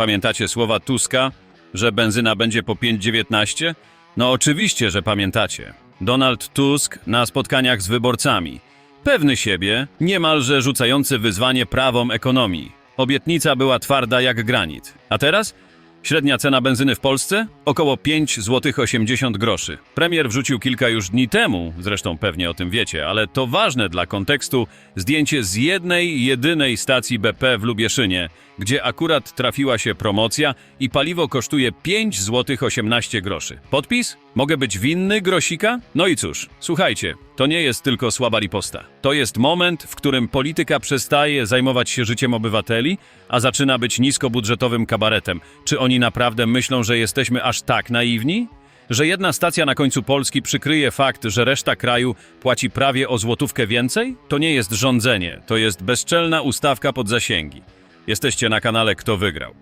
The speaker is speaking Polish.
Pamiętacie słowa Tuska, że benzyna będzie po 5,19? No oczywiście, że pamiętacie. Donald Tusk na spotkaniach z wyborcami. Pewny siebie, niemalże rzucający wyzwanie prawom ekonomii. Obietnica była twarda jak granit. A teraz? Średnia cena benzyny w Polsce? Około 5 zł 80 groszy. Premier wrzucił kilka już dni temu, zresztą pewnie o tym wiecie, ale to ważne dla kontekstu, zdjęcie z jednej, jedynej stacji BP w Lubieszynie, gdzie akurat trafiła się promocja i paliwo kosztuje 5 zł 18 groszy. Podpis? Mogę być winny grosika? No i cóż, słuchajcie, to nie jest tylko słaba riposta. To jest moment, w którym polityka przestaje zajmować się życiem obywateli, a zaczyna być niskobudżetowym kabaretem. Czy oni naprawdę myślą, że jesteśmy aż tak naiwni? Że jedna stacja na końcu Polski przykryje fakt, że reszta kraju płaci prawie o złotówkę więcej? To nie jest rządzenie, to jest bezczelna ustawka pod zasięgi. Jesteście na kanale Kto Wygrał.